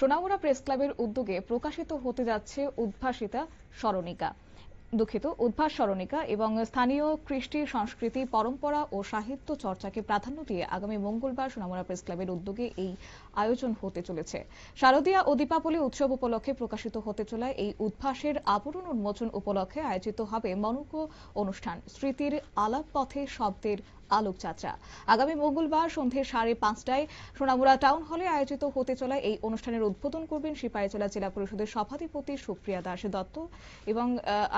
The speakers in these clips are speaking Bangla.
সোনামুড়া প্রেস ক্লাবের উদ্যোগে প্রকাশিত হতে যাচ্ছে উদ্ভাসিতা স্মরণিকা। দুঃখিত, উদ্ভাস স্মরণিকা এবং স্থানীয় কৃষ্টি সংস্কৃতি, পরম্পরা ও সাহিত্য চর্চাকে প্রাধান্য দিয়ে আগামী মঙ্গলবার সোনামুড়া প্রেস ক্লাবের উদ্যোগে এই আয়োজন হতে চলেছে। শারদীয়া ও দীপাবলি উৎসব উপলক্ষে প্রকাশিত হতে চলা এই উদ্ভাসের আবরণ উন্মোচন উপলক্ষে আয়োজিত হবে মনোজ্ঞ অনুষ্ঠান। স্মৃতির আলাপ পথে শব্দের আলোকযাত্রা। আগামী মঙ্গলবার সন্ধে সাড়ে পাঁচটায় সোনামুড়া টাউন হলে আয়োজিত হতে চলা এই অনুষ্ঠানের উদ্বোধন করবেন সিপাহীজলা জেলা পরিষদের সভাধিপতি সুপ্রিয়া দাস দত্ত এবং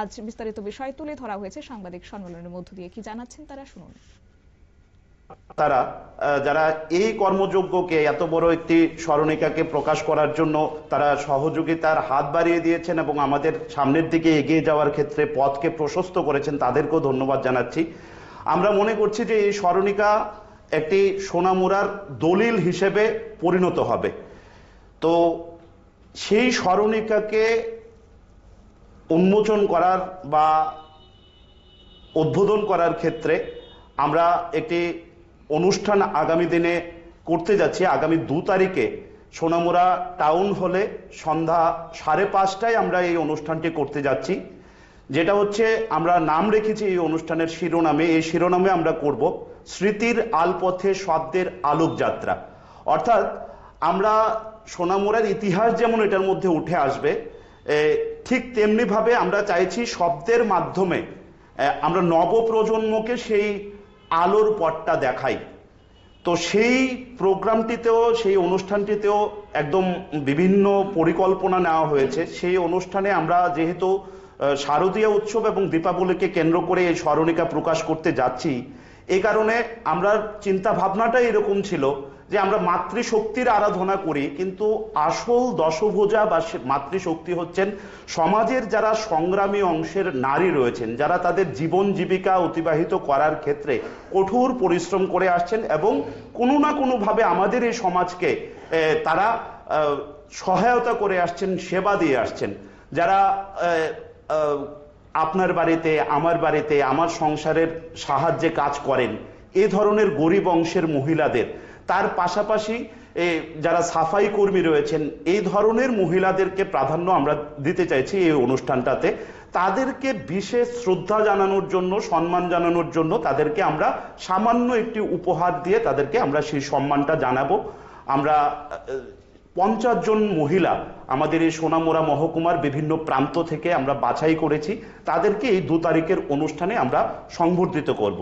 আজ বিস্তারিত বিষয় তুলে ধরা হয়েছে সাংবাদিক সম্মেলনের মধ্য দিয়ে। কি জানাচ্ছেন তারা? শুনুন। তারা যারা এই কর্মযজ্ঞকে এত বড় একটি স্মরণিকাকে প্রকাশ করার জন্য তারা সহযোগিতার হাত বাড়িয়ে দিয়েছেন এবং আমাদের সামনের দিকে এগিয়ে যাওয়ার ক্ষেত্রে পথকে প্রশস্ত করেছেন, তাদেরকেও ধন্যবাদ জানাচ্ছি। আমরা মনে করছি যে এই স্মরণিকা একটি সোনামুরার দলিল হিসেবে পরিণত হবে। তো সেই স্মরণিকাকে উন্মোচন করার বা উদ্বোধন করার ক্ষেত্রে আমরা একটি অনুষ্ঠান আগামী দিনে করতে যাচ্ছি। আগামী দু তারিখে সোনামুড়া টাউন হলে সন্ধ্যা সাড়ে পাঁচটায় আমরা এই অনুষ্ঠানটি করতে যাচ্ছি। যেটা হচ্ছে আমরা নাম রেখেছি এই অনুষ্ঠানের শিরোনামে, এই শিরোনামে আমরা করব স্মৃতির আলপথে শব্দের আলোক যাত্রা। অর্থাৎ আমরা সোনামুড়ার ইতিহাস যেমন এটার মধ্যে উঠে আসবে ঠিক তেমনি ভাবে আমরা চাইছি শব্দের মাধ্যমে আমরা নবপ্রজন্মকে সেই আলোর পথটা দেখাই। তো সেই প্রোগ্রামটিতেও, সেই অনুষ্ঠানটিতেও একদম বিভিন্ন পরিকল্পনা নেওয়া হয়েছে। সেই অনুষ্ঠানে আমরা যেহেতু শারদীয় উৎসব এবং দীপাবলিকে কেন্দ্র করে এই স্মরণিকা প্রকাশ করতে যাচ্ছি। এই কারণে আমরা চিন্তা ভাবনাটাই এরকম ছিল যে আমরা মাতৃশক্তির আরাধনা করি, কিন্তু আসল দশভোজা বা মাতৃশক্তি হচ্ছেন সমাজের যারা সংগ্রামী অংশের নারী রয়েছেন, যারা তাদের জীবন জীবিকা অতিবাহিত করার ক্ষেত্রে কঠোর পরিশ্রম করে আসছেন এবং কোনো না কোনোভাবে আমাদের এই সমাজকে তারা সহায়তা করে আসছেন, সেবা দিয়ে আসছেন। যারা আপনার বাড়িতে, আমার বাড়িতে, আমার সংসারের সাহায্যে কাজ করেন। এ ধরনের গরিব অংশের মহিলাদের। তার পাশাপাশি যারা সাফাই কর্মী রয়েছেন, এই ধরনের মহিলাদেরকে প্রাধান্য আমরা দিতে চাইছি এই অনুষ্ঠানটাতে। তাদেরকে বিশেষ শ্রদ্ধা জানানোর জন্য, সম্মান জানানোর জন্য তাদেরকে আমরা সামান্য একটি উপহার দিয়ে তাদেরকে আমরা সেই সম্মানটা জানাব। আমরা পঞ্চাশ জন মহিলা আমাদের এই সোনামোরা মহকুমার বিভিন্ন প্রান্ত থেকে আমরা বাছাই করেছি। তাদেরকে এই দু তারিখের অনুষ্ঠানে আমরা সংবর্ধিত করব।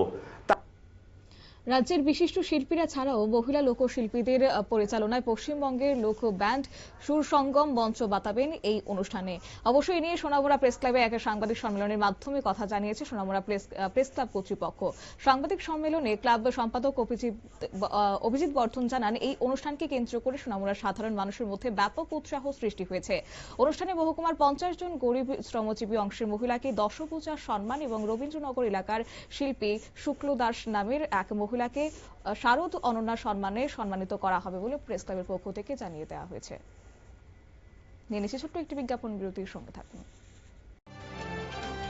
রাজ্যের বিশিষ্ট শিল্পীরা ছাড়াও মহিলা লোকশিল্পীদের পরিচালনায় পশ্চিমবঙ্গের লোক ব্যান্ড সুর সঙ্গম মঞ্চ বাতাবেন এই অনুষ্ঠানে। অবশ্যই এ নিয়ে সোনামুড়া প্রেস ক্লাবে এক সাংবাদিক সম্মেলনের মাধ্যমে কথা জানিয়েছে সোনামুড়া প্রেস প্রেস ক্লাব কর্তৃপক্ষ। সাংবাদিক সম্মেলনে ক্লাব সম্পাদক অভিজিৎ অভিজিৎ বর্ধন জানান, এই অনুষ্ঠানকে কেন্দ্র করে সোনামুড়ার সাধারণ মানুষের মধ্যে ব্যাপক উৎসাহ সৃষ্টি হয়েছে। অনুষ্ঠানে মহকুমার পঞ্চাশ জন গরিব শ্রমজীবী অংশের মহিলাকে দশপূজার সম্মান এবং রবীন্দ্রনগর এলাকার শিল্পী শুক্ল দাস নামের এক মহিলাকে শারদ অনন্যা সম্মানে সম্মানিত করা হবে বলে প্রেস ক্লাবের পক্ষ থেকে জানিয়ে দেওয়া হয়েছে। নিয়ে নিচ্ছে ছোট্ট একটি বিজ্ঞাপন বিরতির সঙ্গে থাকুন।